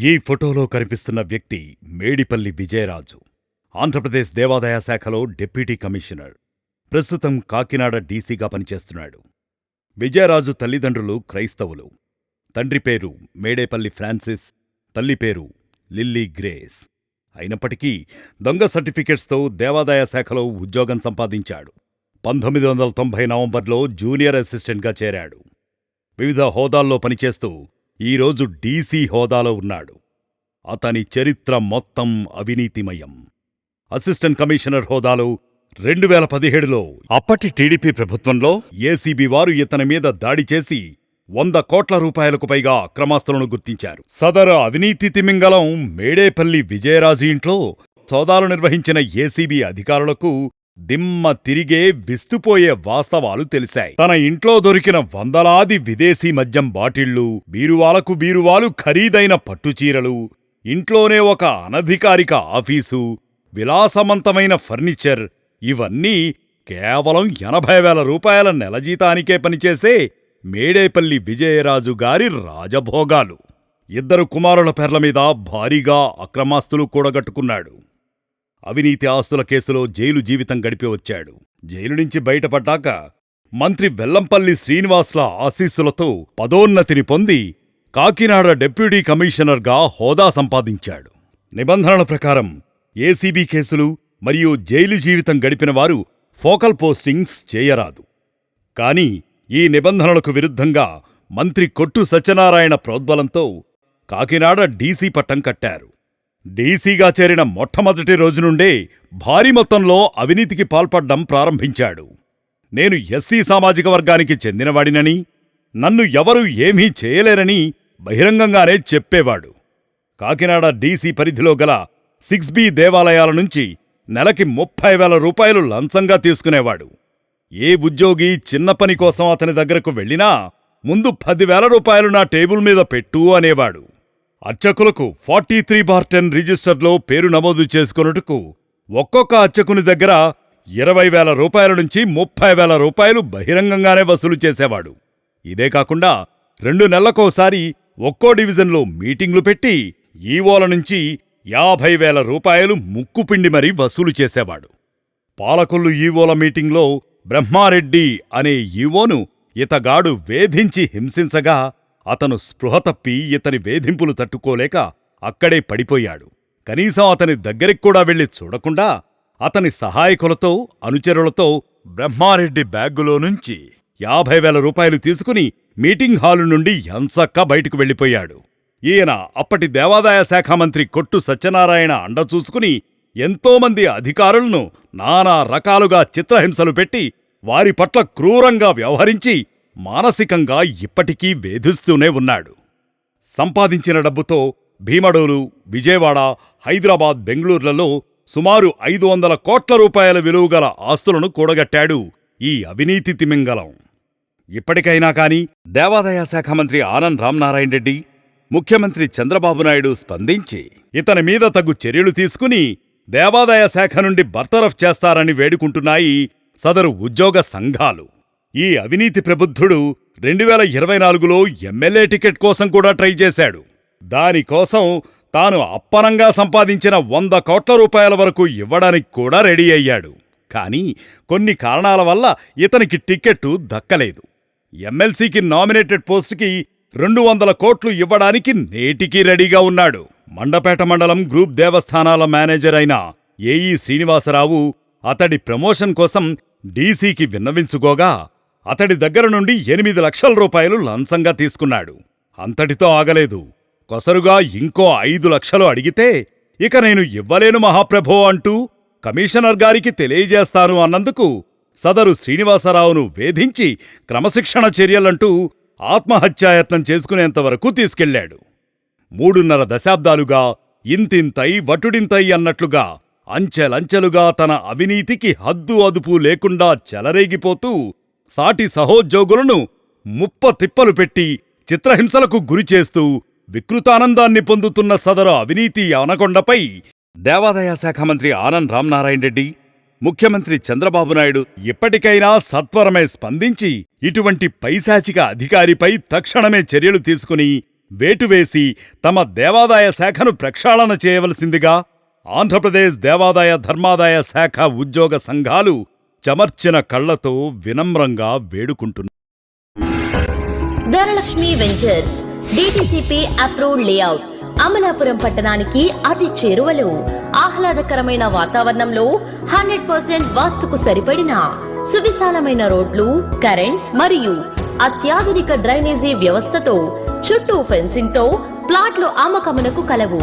ఈ ఫోటోలో కనిపిస్తున్న వ్యక్తి మేడిపల్లి విజయరాజు ఆంధ్రప్రదేశ్ దేవాదాయ శాఖలో డిప్యూటీ కమిషనర్ ప్రస్తుతం కాకినాడ డీసీగా పనిచేస్తున్నాడు. విజయరాజు తల్లిదండ్రులు క్రైస్తవులు. తండ్రి పేరు మేడేపల్లి ఫ్రాన్సిస్ తల్లి పేరు లిల్లీ గ్రేస్. అయినప్పటికీ దొంగ సర్టిఫికెట్స్తో దేవాదాయ శాఖలో ఉద్యోగం సంపాదించాడు. పంతొమ్మిది వందల తొంభై నవంబర్లో జూనియర్ అసిస్టెంట్గా చేరాడు. వివిధ హోదాల్లో పనిచేస్తూ ఈరోజు డీసీ హోదాలో ఉన్నాడు. అతని చరిత్ర మొత్తం అవినీతిమయం. అసిస్టెంట్ కమిషనర్ హోదాలో రెండు వేల పదిహేడులో అప్పటి టీడీపీ ప్రభుత్వంలో ఏసీబీ వారు ఇతని మీద దాడి చేసి వంద కోట్ల రూపాయలకు పైగా అక్రమాస్తులను గుర్తించారు. సదరు అవినీతి తిమింగలం మేడేపల్లి విజయరాజు ఇంట్లో సోదాలు నిర్వహించిన ఏసీబీ అధికారులకు దిమ్మ తిరిగే విస్తుపోయే వాస్తవాలు తెలిశాయి. తన ఇంట్లో దొరికిన వందలాది విదేశీ మద్యం బాటిళ్ళు బీరువాలకు బీరువాలు ఖరీదైన పట్టుచీరలు ఇంట్లోనే ఒక అనధికారిక ఆఫీసు విలాసవంతమైన ఫర్నిచర్ ఇవన్నీ కేవలం ఎనభై వేల రూపాయల నెల జీతానికే పనిచేసే మేడేపల్లి విజయరాజు గారి రాజభోగాలు. ఇద్దరు కుమారుల పేర్ల మీద భారీగా అక్రమాస్తులు కూడగట్టుకున్నాడు. అవినీతి ఆస్తుల కేసులో జైలు జీవితం గడిపి వచ్చాడు. జైలు నుంచి బయటపడ్డాక మంత్రి వెల్లంపల్లి శ్రీనివాస్ల ఆశీస్సులతో పదోన్నతిని పొంది కాకినాడ డిప్యూటీ కమిషనర్గా హోదా సంపాదించాడు. నిబంధనల ప్రకారం ఏసీబీ కేసులు మరియు జైలు జీవితం గడిపిన వారు ఫోకల్ పోస్టింగ్స్ చేయరాదు. కాని ఈ నిబంధనలకు విరుద్ధంగా మంత్రి కొట్టు సత్యనారాయణ ప్రోద్బలంతో కాకినాడ డీసీ పట్టం కట్టారు. డీసీగా చేరిన మొట్టమొదటి రోజు నుండే భారీ మొత్తంలో అవినీతికి పాల్పడ్డం ప్రారంభించాడు. నేను ఎస్సీ సామాజిక వర్గానికి చెందినవాడినని నన్ను ఎవరూ ఏమీ చేయలేరని బహిరంగంగానే చెప్పేవాడు. కాకినాడ డీసీ పరిధిలో గల సిక్స్ బి దేవాలయాల నుంచి నెలకి ముప్పై వేల రూపాయలు లంచంగా తీసుకునేవాడు. ఏ ఉద్యోగి చిన్న పని కోసం అతని దగ్గరకు వెళ్ళినా ముందు పదివేల రూపాయలు నా టేబుల్ మీద పెట్టు అనేవాడు. అర్చకులకు ఫార్టీ త్రీ బార్ టెన్ రిజిస్టర్లో పేరు నమోదు చేసుకొనుటకు ఒక్కొక్క అర్చకుని దగ్గర ఇరవై వేల రూపాయల నుంచి ముప్పై వేల రూపాయలు బహిరంగంగానే వసూలు చేసేవాడు. ఇదే కాకుండా రెండు నెలలకోసారి ఒక్కో డివిజన్లో మీటింగ్లు పెట్టి ఈవోల నుంచి యాభై వేల రూపాయలు ముక్కుపిండి మరీ వసూలు చేసేవాడు. పాలకొల్లు ఈవోల మీటింగ్లో బ్రహ్మారెడ్డి అనే ఈవోను ఇతగాడు వేధించి హింసించగా అతను స్పృహ తప్పి ఇతని వేధింపులు తట్టుకోలేక అక్కడే పడిపోయాడు. కనీసం అతని దగ్గరికి కూడా వెళ్ళి చూడకుండా అతని సహాయకులతో అనుచరులతో బ్రహ్మారెడ్డి బ్యాగులో నుంచి యాభై వేల రూపాయలు తీసుకుని మీటింగ్ హాలు నుండి ఎంచక్కా బయటకు వెళ్ళిపోయాడు. ఈయన అప్పటి దేవాదాయ శాఖ మంత్రి కొట్టు సత్యనారాయణ అండ చూసుకుని ఎంతోమంది అధికారులను నానా రకాలుగా చిత్రహింసలు పెట్టి వారి పట్ల క్రూరంగా వ్యవహరించి మానసికంగా ఇప్పటికీ వేధిస్తూనే ఉన్నాడు. సంపాదించిన డబ్బుతో భీమడోలు విజయవాడ హైదరాబాద్ బెంగళూరులలో సుమారు ఐదు వందల కోట్ల రూపాయల విలువగల ఆస్తులను కూడగట్టాడు ఈ అవినీతి తిమింగలం. ఇప్పటికైనా కాని దేవాదాయ శాఖ మంత్రి ఆనంద్ రామనారాయణ రెడ్డి ముఖ్యమంత్రి చంద్రబాబు నాయుడు స్పందించి ఇతని మీద తగు చర్యలు తీసుకుని దేవాదాయ శాఖ నుండి బర్తరఫ్ చేస్తారని వేడుకుంటున్నాయి సదరు ఉద్యోగ సంఘాలు. ఈ అవినీతి ప్రబుద్ధుడు రెండు వేల ఇరవై నాలుగులో ఎమ్మెల్యే టికెట్ కోసం కూడా ట్రై చేశాడు. దానికోసం తాను అప్పనంగా సంపాదించిన వంద కోట్ల రూపాయల వరకు ఇవ్వడానికి కూడా రెడీ అయ్యాడు. కానీ కొన్ని కారణాల వల్ల ఇతనికి టిక్కెట్టు దక్కలేదు. ఎమ్మెల్సీకి నామినేటెడ్ పోస్టుకి రెండు వందల కోట్లు ఇవ్వడానికి నేటికీ రెడీగా ఉన్నాడు. మండపేట మండలం గ్రూప్ దేవస్థానాల మేనేజర్ అయిన ఏఈ శ్రీనివాసరావు అతడి ప్రమోషన్ కోసం డీసీకి విన్నవించుకోగా అతడి దగ్గర నుండి ఎనిమిది లక్షల రూపాయలు లంచంగా తీసుకున్నాడు. అంతటితో ఆగలేదు. కొసరుగా ఇంకో ఐదు లక్షలు అడిగితే ఇక నేను ఇవ్వలేను మహాప్రభో అంటూ కమిషనర్ గారికి తెలియజేస్తాను అన్నందుకు సదరు శ్రీనివాసరావును వేధించి క్రమశిక్షణ చర్యలంటూ ఆత్మహత్యాయత్నం చేసుకునేంతవరకు తీసుకెళ్ళాడు మూడున్నర దశాబ్దాలుగా ఇంతింతై వటుడింతై అన్నట్లుగా అంచెలంచెలుగా తన అవినీతికి హద్దు అదుపు లేకుండా చెలరేగిపోతూ సాటి సహోద్యోగులను ముప్ప తిప్పలు పెట్టి చిత్రహింసలకు గురిచేస్తూ వికృతానందాన్ని పొందుతున్న సదరు అవినీతి అనకొండపై దేవాదాయ శాఖ మంత్రి ఆనంద్ రామనారాయణ రెడ్డి ముఖ్యమంత్రి చంద్రబాబు నాయుడు ఇప్పటికైనా సత్వరమే స్పందించి ఇటువంటి పైశాచిక అధికారిపై తక్షణమే చర్యలు తీసుకుని వేటు వేసి తమ దేవాదాయ శాఖను ప్రక్షాళన చేయవలసిందిగా ఆంధ్రప్రదేశ్ దేవాదాయ ధర్మాదాయ శాఖ ఉద్యోగ సంఘాలు చమర్చిన కళ్ళతో వినమ్రంగా వేడుకుంటున్నారు Dhanalakshmi ventures DTCP approved layout Amalapuram పట్టణానికి అతి చేరువలో. ఆహ్లాదకరమైన వాతావరణంలో హండ్రెడ్ పర్సెంట్ వాస్తుకు సరిపడిన సువిశాలమైన రోడ్లు కరెంట్ మరియు అత్యాధునిక డ్రైనేజీ వ్యవస్థతో చుట్టూ ఫెన్సింగ్తో ప్లాట్లు అమ్మకమునకు కలవు.